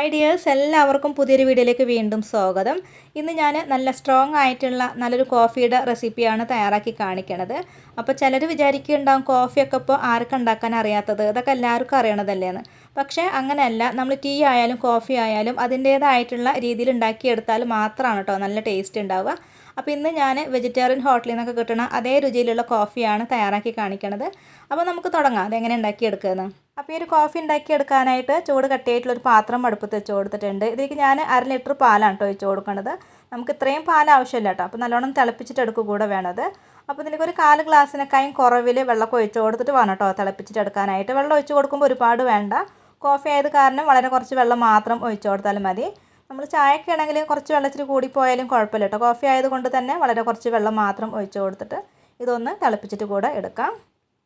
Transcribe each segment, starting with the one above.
Hi dears എല്ലാവർക്കും പുതിയൊരു വീഡിയോയിലേക്ക് വീണ്ടും സ്വാഗതം. ഇന്ന് ഞാൻ നല്ല സ്ട്രോങ് ആയിട്ടുള്ള നല്ലൊരു കോഫിയുടെ റെസിപ്പിയാണ് തയ്യാറാക്കി കാണിക്കണത്. അപ്പോൾ ചിലർ വിചാരിക്കുന്നുണ്ടാവും കോഫിയൊക്കെ ഇപ്പോൾ ആർക്കും ഉണ്ടാക്കാൻ അറിയാത്തത്? ഇതൊക്കെ എല്ലാവർക്കും അറിയണതല്ലേന്ന്. പക്ഷേ അങ്ങനെയല്ല. നമ്മൾ ടീ ആയാലും കോഫി ആയാലും അതിന്റേതായിട്ടുള്ള രീതിയിൽ ഉണ്ടാക്കിയെടുത്താൽ മാത്രമാണ് കേട്ടോ നല്ല ടേസ്റ്റ് ഉണ്ടാവുക. അപ്പോൾ ഇന്ന് ഞാൻ വെജിറ്റേറിയൻ ഹോട്ടലിൽ നിന്നൊക്കെ കിട്ടുന്ന അതേ രുചിയിലുള്ള കോഫിയാണ് തയ്യാറാക്കി കാണിക്കണത്. അപ്പോൾ നമുക്ക് തുടങ്ങാം. അതെങ്ങനെ ഉണ്ടാക്കിയെടുക്കുന്നത് അപ്പോൾ ഈ ഒരു കോഫി ഉണ്ടാക്കിയെടുക്കാനായിട്ട് ചൂട് കട്ടിയായിട്ടുള്ള ഒരു പാത്രം അടുപ്പത്ത് വെച്ച് കൊടുത്തിട്ടുണ്ട്. ഇതിലേക്ക് ഞാൻ അര ലിറ്റർ പാലാണ് കേട്ടോ വെച്ച് കൊടുക്കുന്നത് നമുക്ക് ഇത്രയും പാൽ ആവശ്യമില്ല കേട്ടോ. അപ്പോൾ നല്ലോണം തിളപ്പിച്ചിട്ട് എടുക്കുക കൂടെ വേണത്. അപ്പോൾ ഇതിലേക്ക് ഒരു കാൽ ഗ്ലാസ്സിനേക്കായും കുറവിൽ വെള്ളമൊക്കെ ഒഴിച്ച് കൊടുത്തിട്ട് വേണം കേട്ടോ തിളപ്പിച്ചിട്ട് എടുക്കാനായിട്ട്. വെള്ളം ഒഴിച്ച് കൊടുക്കുമ്പോൾ ഒരുപാട് വേണ്ട. കോഫി ആയത് കാരണം വളരെ കുറച്ച് വെള്ളം മാത്രം ഒഴിച്ച് കൊടുത്താലും മതി. നമ്മൾ ചായക്ക് ആണെങ്കിൽ കുറച്ച് വെള്ളത്തിൽ കൂടിപ്പോയാലും കുഴപ്പമില്ല കേട്ടോ. കോഫി ആയതുകൊണ്ട് തന്നെ വളരെ കുറച്ച് വെള്ളം മാത്രം ഒഴിച്ചു കൊടുത്തിട്ട് ഇതൊന്ന് തിളപ്പിച്ചിട്ട് കൂടെ എടുക്കാം.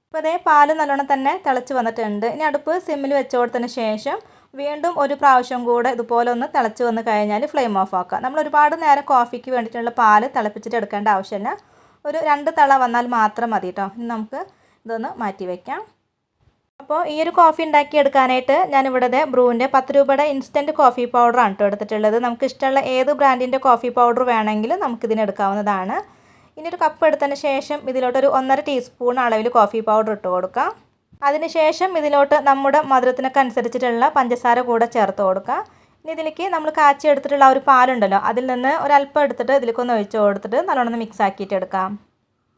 അപ്പോൾ അതേ പാൽ നല്ലോണം തന്നെ തിളച്ച് വന്നിട്ടുണ്ട്. ഇനി അടുപ്പ് സിമ്മിൽ വെച്ച് കൊടുത്തതിന് ശേഷം വീണ്ടും ഒരു പ്രാവശ്യം കൂടെ ഇതുപോലെ ഒന്ന് തിളച്ച് വന്ന് കഴിഞ്ഞാൽ ഫ്ലെയിം ഓഫ് ആക്കുക നമ്മൾ ഒരുപാട് നേരം കോഫിക്ക് വേണ്ടിയിട്ടുള്ള പാൽ തിളപ്പിച്ചിട്ട് എടുക്കേണ്ട ആവശ്യമില്ല. ഒരു രണ്ട് തള വന്നാൽ മാത്രം മതി കേട്ടോ. ഇനി നമുക്ക് ഇതൊന്ന് മാറ്റി വയ്ക്കാം അപ്പോൾ ഈ ഒരു കോഫി ഉണ്ടാക്കി എടുക്കാനായിട്ട് ഞാനിവിടെ ബ്രൂവിന്റെ പത്ത് രൂപയുടെ ഇൻസ്റ്റന്റ് കോഫി പൗഡറാണ് കേട്ടോ എടുത്തിട്ടുള്ളത്. നമുക്ക് ഇഷ്ടമുള്ള ഏത് ബ്രാൻഡിന്റെ കോഫി പൗഡർ വേണമെങ്കിലും നമുക്കിതിന് എടുക്കാവുന്നതാണ്. ഇനി ഒരു കപ്പ് എടുത്തതിന് ശേഷം ഇതിലോട്ടൊരു ഒന്നര ടീസ്പൂൺ അളവിൽ കോഫി പൗഡർ ഇട്ട് കൊടുക്കാം. അതിനുശേഷം ഇതിലോട്ട് നമ്മുടെ മധുരത്തിനൊക്കെ അനുസരിച്ചിട്ടുള്ള പഞ്ചസാര കൂടെ ചേർത്ത് കൊടുക്കുക ഇനി ഇതിലേക്ക് നമ്മൾ കാച്ചി എടുത്തിട്ടുള്ള ഒരു പാലുണ്ടല്ലോ അതിൽ നിന്ന് ഒരല്പം എടുത്തിട്ട് ഇതിലേക്കൊന്ന് ഒഴിച്ച് കൊടുത്തിട്ട് നല്ലോണം മിക്സ് ആക്കിയിട്ട് എടുക്കാം.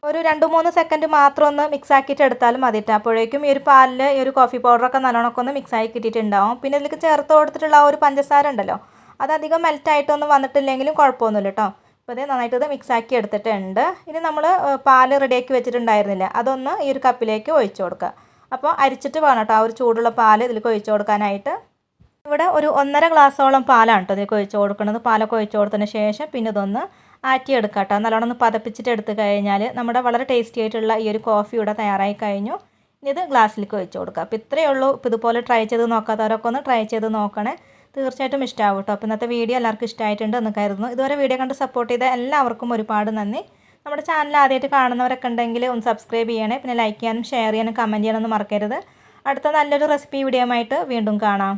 ഒരു രണ്ട് മൂന്ന് സെക്കൻഡ് മാത്രം ഒന്ന് മിക്സ് ആക്കിയിട്ട് എടുത്താലും മതി കേട്ടോ അപ്പോഴേക്കും ഈ ഒരു പാലിൽ ഈ ഒരു കോഫി പൗഡറൊക്കെ നല്ലോണമൊക്കെ ഒന്ന് മിക്സ് ആക്കി കിട്ടിയിട്ടുണ്ടാവും. പിന്നെ ഇതിലേക്ക് ചേർത്ത് കൊടുത്തിട്ടുള്ള ഒരു പഞ്ചസാര ഉണ്ടല്ലോ അത് അധികം മെൽറ്റായിട്ടൊന്നും വന്നിട്ടില്ലെങ്കിലും കുഴപ്പമൊന്നുമില്ല കേട്ടോ അപ്പോൾ ഇത് നന്നായിട്ട് ഇത് മിക്സ് ആക്കി എടുത്തിട്ടുണ്ട്. ഇനി നമ്മൾ പാൽ റെഡിയാക്കി വെച്ചിട്ടുണ്ടായിരുന്നില്ല. അതൊന്ന് ഈ ഒരു കപ്പിലേക്ക് ഒഴിച്ചു കൊടുക്കുക. അപ്പോൾ അരിച്ചിട്ട് വേണം കേട്ടോ ആ ഒരു ചൂടുള്ള പാൽ ഇതിലേക്ക് ഒഴിച്ചു കൊടുക്കാനായിട്ട്. ഇവിടെ ഒരു ഒന്നര ഗ്ലാസ്സോളം പാലാണ് കേട്ടോ ഇതിലേക്ക് ഒഴിച്ചു കൊടുക്കുന്നത്. പാലൊക്കെ ഒഴിച്ചു കൊടുത്തതിന് ശേഷം പിന്നെ ഇതൊന്ന് ആറ്റിയെടുക്കാം കേട്ടോ നല്ലോണം ഒന്ന് പതപ്പിച്ചിട്ട് എടുത്തു കഴിഞ്ഞാൽ നമ്മുടെ വളരെ ടേസ്റ്റി ആയിട്ടുള്ള ഈ ഒരു കോഫി ഇവിടെ തയ്യാറായി കഴിഞ്ഞു. ഇനി ഇത് ഗ്ലാസ്സിലേക്ക് ഒഴിച്ച് കൊടുക്കുക അപ്പോൾ ഇത്രയേ ഉള്ളൂ. ഇപ്പോൾ ഇതുപോലെ ട്രൈ ചെയ്ത് നോക്കാത്തവരൊക്കെ ഒന്ന് ട്രൈ ചെയ്ത് നോക്കണേ. തീർച്ചയായിട്ടും ഇഷ്ടമാവും കേട്ടോ അപ്പോൾ ഇന്നത്തെ വീഡിയോ എല്ലാവർക്കും ഇഷ്ടമായിട്ടുണ്ട് എന്ന് കരുതുന്നു. ഇതുവരെ വീഡിയോ കണ്ട് സപ്പോർട്ട് ചെയ്ത എല്ലാവർക്കും ഒരുപാട് നന്ദി. നമ്മുടെ ചാനൽ ആദ്യമായിട്ട് കാണുന്നവരൊക്കെ ഉണ്ടെങ്കിൽ ഒന്ന് സബ്സ്ക്രൈബ് ചെയ്യണേ. പിന്നെ ലൈക്ക് ചെയ്യാനും ഷെയർ ചെയ്യാനും കമന്റ് ചെയ്യാനൊന്നും മറക്കരുത്. അടുത്ത നല്ലൊരു റെസിപ്പി വീഡിയോ ആയിട്ട് വീണ്ടും കാണാം.